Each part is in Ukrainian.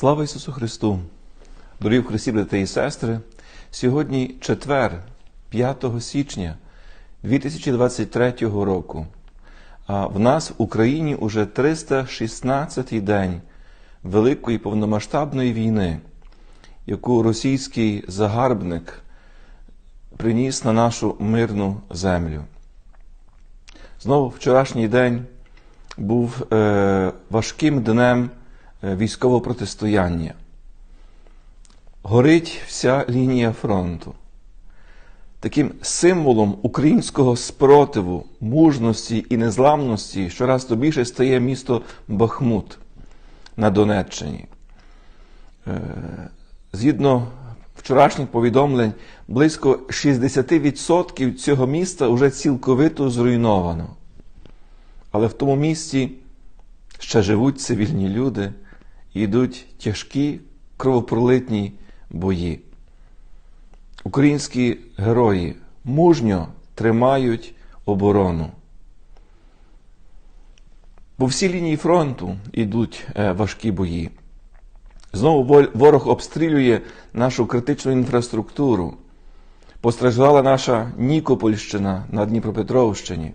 Слава Ісусу Христу! Дорогі в Христі, брати і сестри! Сьогодні четвер, 5 січня 2023 року. А в нас в Україні уже 316-й день Великої повномасштабної війни, яку російський загарбник приніс на нашу мирну землю. Знову вчорашній день був е, важким днем військового протистояння. Горить вся лінія фронту. Таким символом українського спротиву, мужності і незламності щораз то більше стає місто Бахмут на Донеччині. Е, Згідно вчорашніх повідомлень, близько 60% цього міста вже цілковито зруйновано. Але в тому місті ще живуть цивільні люди йдуть тяжкі кровопролитні бої. Українські герої мужньо тримають оборону. По всій лінії фронту йдуть е, важкі бої. Знову ворог обстрілює нашу критичну інфраструктуру. Постраждала наша Нікопольщина на Дніпропетровщині.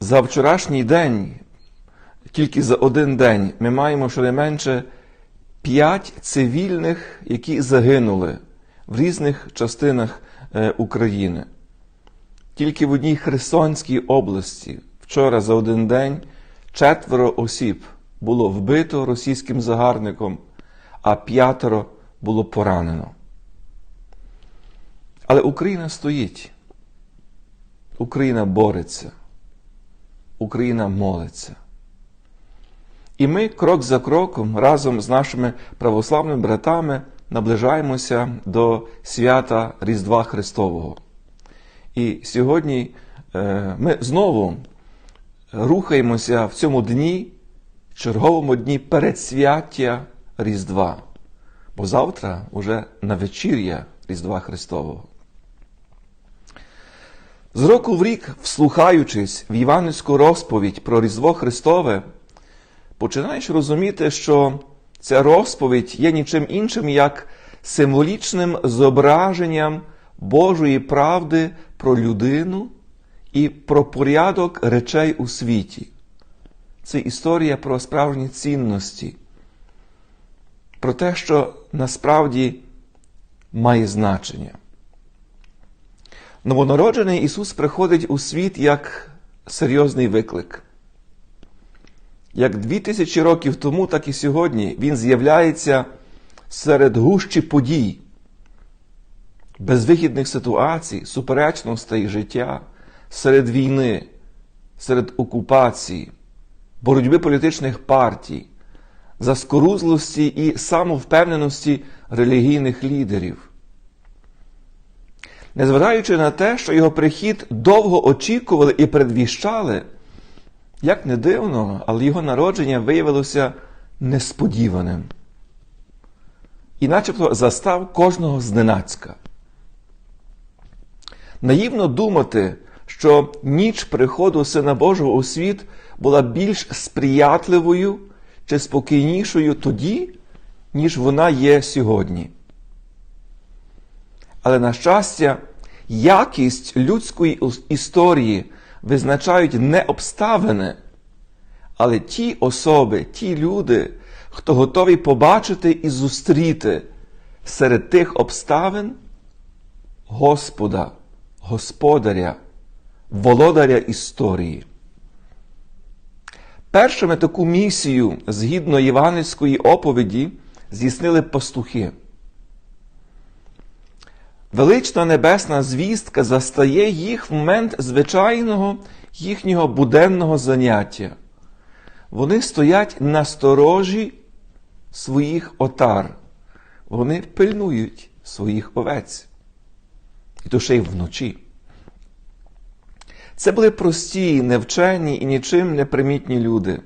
За вчорашній день, тільки за один день, ми маємо щонайменше 5 цивільних, які загинули в різних частинах е, України. Тільки в одній Херсонській області вчора за один день четверо осіб було вбито російським загарбником, а п'ятеро було поранено. Але Україна стоїть. Україна бореться. Україна молиться. І ми крок за кроком разом з нашими православними братами наближаємося до свята Різдва Христового. І сьогодні е, ми знову рухаємося в цьому дні, черговому дні передсвяття Різдва. Бо завтра уже на вечір'я Різдва Христового. З року в рік, вслухаючись в Іванівську розповідь про Різдво Христове, починаєш розуміти, що ця розповідь є нічим іншим, як символічним зображенням Божої правди про людину і про порядок речей у світі. Це історія про справжні цінності, про те, що насправді має значення. Новонароджений Ісус приходить у світ як серйозний виклик. Як дві тисячі років тому, так і сьогодні Він з'являється серед гущі подій, безвихідних ситуацій, суперечностей життя, серед війни, серед окупації, боротьби політичних партій, заскорузлості і самовпевненості релігійних лідерів. Незважаючи на те, що його прихід довго очікували і предвіщали, як не дивно, але його народження виявилося несподіваним. І начебто застав кожного зненацька. Наївно думати, що ніч приходу Сина Божого у світ була більш сприятливою чи спокійнішою тоді, ніж вона є сьогодні. Але, на щастя, якість людської історії визначають не обставини, але ті особи, ті люди, хто готові побачити і зустріти серед тих обставин Господа, Господаря, володаря історії. Першими таку місію, згідно Євангельської оповіді, здійснили пастухи. Велична небесна звістка застає їх в момент звичайного їхнього буденного заняття. Вони стоять на сторожі своїх отар. Вони пильнують своїх овець. І то ще й вночі. Це були прості, невчені і нічим не примітні люди.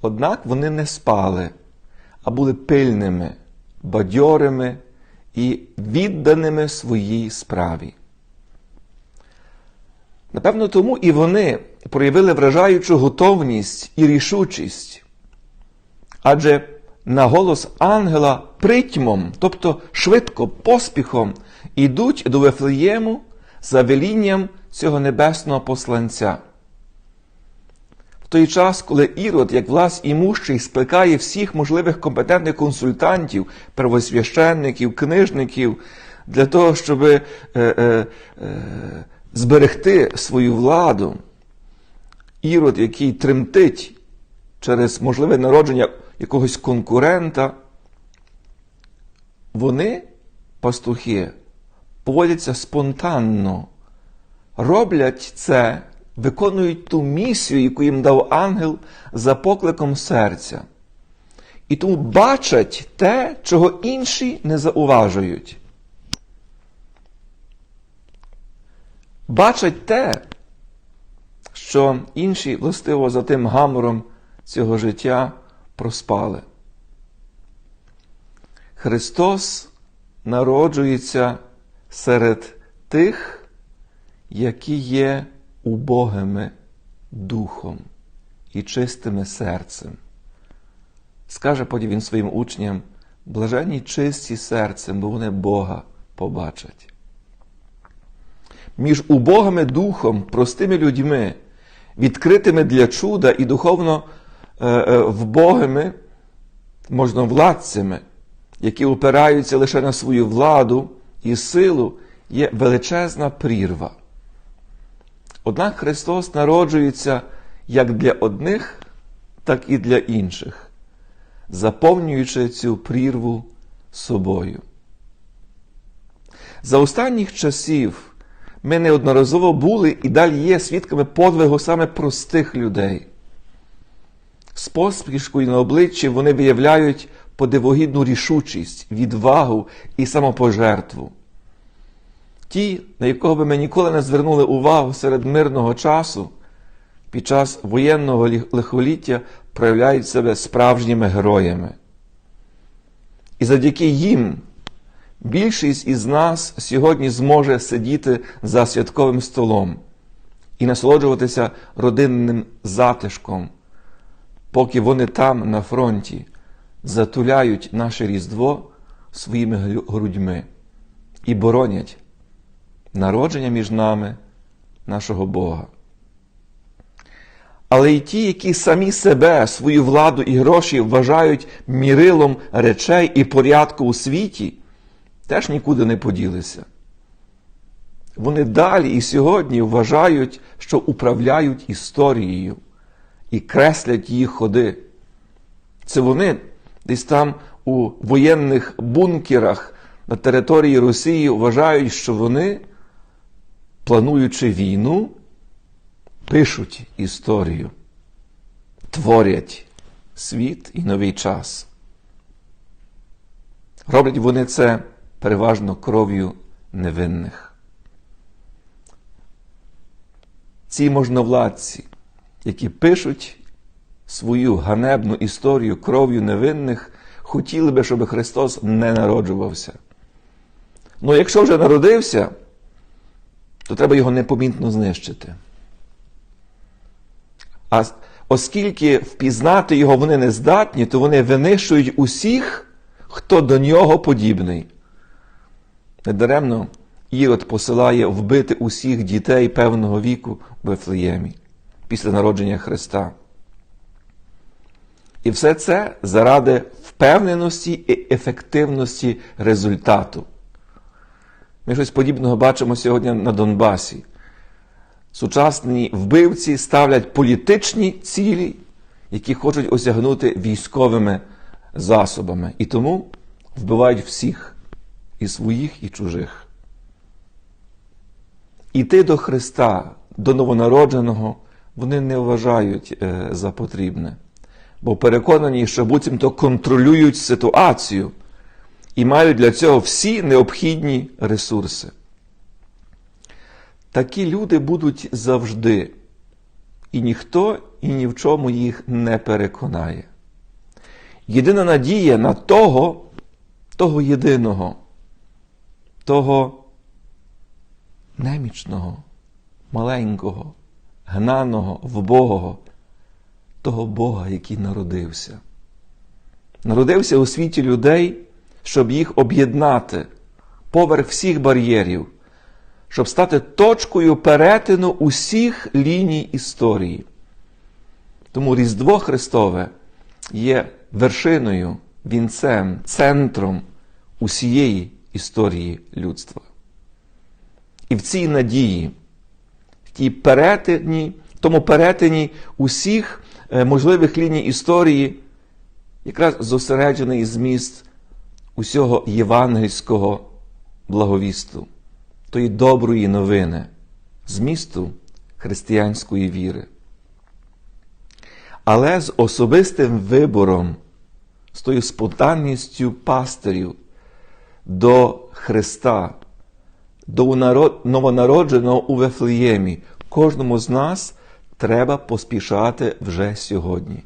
Однак вони не спали, а були пильними, бадьорими і відданими своїй справі. Напевно, тому і вони проявили вражаючу готовність і рішучість. Адже на голос ангела притьмом, тобто швидко, поспіхом, ідуть до Вифлеєму за велінням цього небесного посланця. Той час, коли Ірод, як влас імущий, скликає всіх можливих компетентних консультантів, первосвященників, книжників для того, щоб е, е, е, зберегти свою владу, Ірод, який тремтить через можливе народження якогось конкурента, вони, пастухи, поводяться спонтанно, роблять це, виконують ту місію, яку їм дав ангел за покликом серця. І тому бачать те, чого інші не зауважують. Бачать те, що інші, властиво за тим гамором цього життя, проспали. Христос народжується серед тих, які є убогими духом і чистими серцем. Скаже потім він своїм учням: блаженні чисті серцем, бо вони Бога побачать. Між убогими духом, простими людьми, відкритими для чуда і духовно е, е, вбогими, можновладцями, які опираються лише на свою владу і силу, є величезна прірва. Однак Христос народжується як для одних, так і для інших, заповнюючи цю прірву собою. За останніх часів ми неодноразово були і далі є свідками подвигу саме простих людей. З поспішкою на обличчі вони виявляють подивогідну рішучість, відвагу і самопожертву. Ті, на якого би ми ніколи не звернули увагу серед мирного часу, під час воєнного лихоліття проявляють себе справжніми героями. І завдяки їм більшість із нас сьогодні зможе сидіти за святковим столом і насолоджуватися родинним затишком, поки вони там, на фронті, затуляють наше Різдво своїми грудьми і боронять народження між нами, нашого Бога. Але й ті, які самі себе, свою владу і гроші вважають мірилом речей і порядку у світі, теж нікуди не поділися. Вони далі і сьогодні вважають, що управляють історією і креслять її ходи. Це вони десь там у воєнних бункерах на території Росії вважають, що вони, плануючи війну, пишуть історію, творять світ і новий час. Роблять вони це переважно кров'ю невинних. Ці можновладці, які пишуть свою ганебну історію кров'ю невинних, хотіли би, щоб Христос не народжувався. Ну, якщо вже народився, то треба його непомітно знищити. А оскільки впізнати його вони не здатні, то вони винищують усіх, хто до нього подібний. Недаремно Ірод посилає вбити усіх дітей певного віку в Вифлеємі після народження Христа. І все це заради впевненості і ефективності результату. Ми щось подібного бачимо сьогодні на Донбасі. Сучасні вбивці ставлять політичні цілі, які хочуть осягнути військовими засобами. І тому вбивають всіх і своїх, і чужих. Іти до Христа, до новонародженого, вони не вважають е, за потрібне, бо переконані, що буцімто контролюють ситуацію і мають для цього всі необхідні ресурси. Такі люди будуть завжди, і ніхто і ні в чому їх не переконає. Єдина надія на того, того єдиного, того немічного, маленького, гнаного, вбогого, того Бога, який народився. народився у світі людей, щоб їх об'єднати поверх всіх бар'єрів, щоб стати точкою перетину усіх ліній історії. Тому Різдво Христове є вершиною, вінцем, центром усієї історії людства. І в цій надії, в тій перетині, в тому перетині усіх е, можливих ліній історії, якраз зосереджений зміст усього євангельського благовісту, тої доброї новини, змісту християнської віри. Але з особистим вибором, з тою спонтанністю пастирів до Христа, до новонародженого у Вифлеємі, кожному з нас треба поспішати вже сьогодні,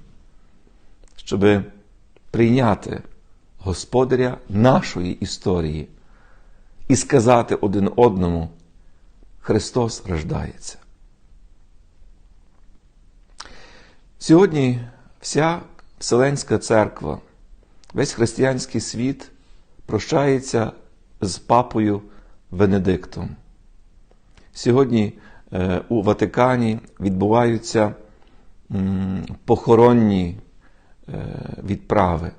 щоб прийняти Господаря нашої історії і сказати один одному: Христос рождається. Сьогодні вся Вселенська церква, весь християнський світ прощається з папою Венедиктом. Сьогодні е, у Ватикані відбуваються похоронні е, відправи.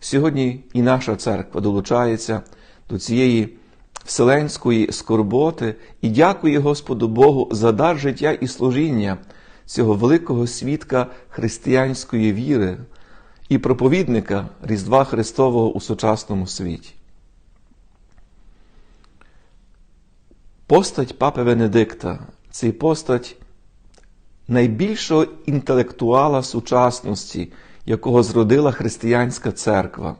Сьогодні і наша церква долучається до цієї вселенської скорботи і дякує Господу Богу за дар життя і служіння цього великого свідка християнської віри і проповідника Різдва Христового у сучасному світі. Постать Папи Венедикта це постать найбільшого інтелектуала сучасності, якого зродила християнська церква.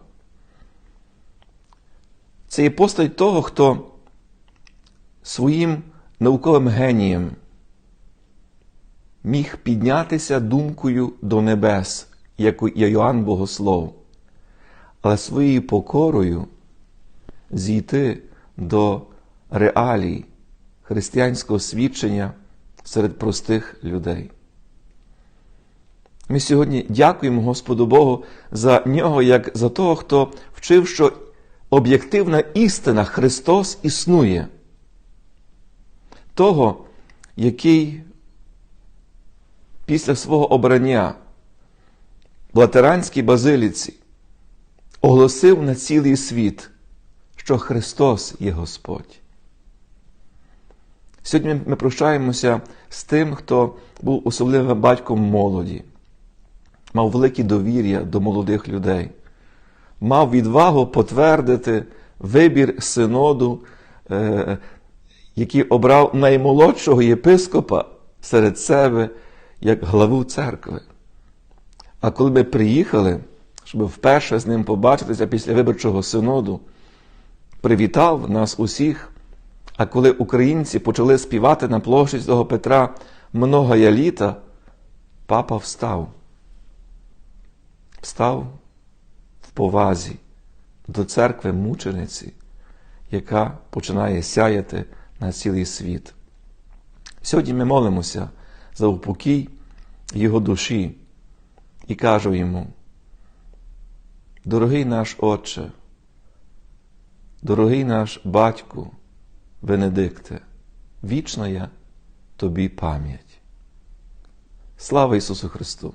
Це є постать того, хто своїм науковим генієм міг піднятися думкою до небес, як Йоанн Богослов, але своєю покорою зійти до реалій християнського свідчення серед простих людей. Ми сьогодні дякуємо Господу Богу за нього, як за того, хто вчив, що об'єктивна істина Христос існує, того, який після свого обрання в Латеранській базиліці оголосив на цілий світ, що Христос є Господь. Сьогодні ми прощаємося з тим, хто був особливим батьком молоді, мав велике довір'я до молодих людей, мав відвагу потвердити вибір синоду, е, який обрав наймолодшого єпископа серед себе як главу церкви. А коли ми приїхали, щоб вперше з ним побачитися після виборчого синоду, привітав нас усіх. А коли українці почали співати на площі Святого Петра многая літа, папа встав. Встав в повазі до церкви мучениці, яка починає сяяти на цілий світ. Сьогодні ми молимося за упокій його душі і кажу йому, дорогий наш Отче, дорогий наш батьку, Венедикте, вічна я тобі пам'ять. Слава Ісусу Христу!